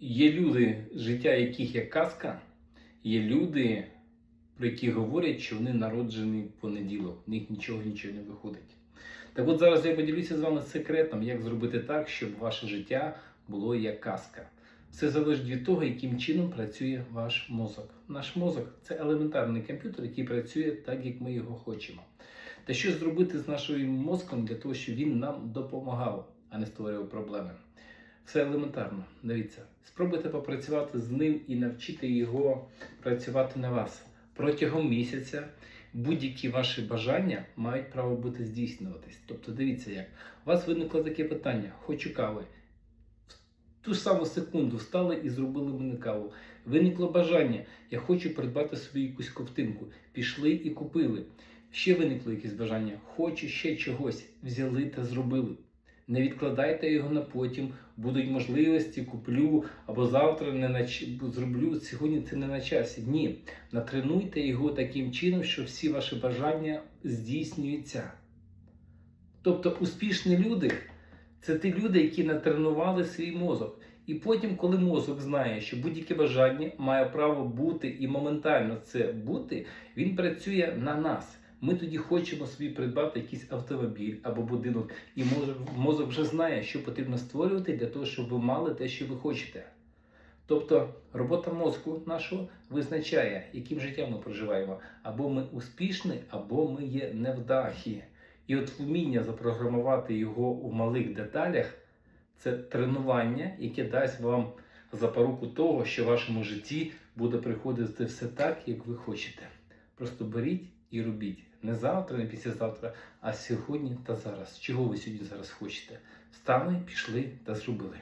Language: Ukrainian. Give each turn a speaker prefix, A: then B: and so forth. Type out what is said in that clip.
A: Є люди, життя яких є казка, є люди, про які говорять, що вони народжені в понеділок, в них нічого нічого не виходить. Так от зараз я поділюся з вами секретом, як зробити так, щоб ваше життя було як казка. Все залежить від того, яким чином працює ваш мозок. Наш мозок це елементарний комп'ютер, який працює так, як ми його хочемо. Та що зробити з нашим мозком для того, щоб він нам допомагав, а не створював проблеми? Все елементарно. Дивіться, спробуйте попрацювати з ним і навчити його працювати на вас протягом місяця. Будь-які ваші бажання мають право бути здійснюватись. Тобто, дивіться, як у вас виникло таке питання: хочу кави. В ту саму секунду встали і зробили мені каву. Виникло бажання, я хочу придбати собі якусь ковтинку. Пішли і купили. Ще виникло якесь бажання, хочу ще чогось. Взяли та зробили. Не відкладайте його на потім, будуть можливості, куплю або завтра не на зроблю. Сьогодні це не на часі. Ні. Натренуйте його таким чином, що всі ваші бажання здійснюються. Тобто успішні люди це ті люди, які натренували свій мозок. І потім, коли мозок знає, що будь-яке бажання має право бути і моментально це бути, він працює на нас. Ми тоді хочемо собі придбати якийсь автомобіль або будинок, і мозок, вже знає, що потрібно створювати для того, щоб ви мали те, що ви хочете. Тобто робота мозку нашого визначає, яким життям ми проживаємо. Або ми успішні, або ми є невдахі. І от вміння запрограмувати його у малих деталях це тренування, яке дасть вам запоруку того, що в вашому житті буде приходити все так, як ви хочете. Просто беріть і робіть. Не завтра, не післязавтра, а сьогодні та зараз. Чого ви сьогодні зараз хочете? Встали, пішли та зробили.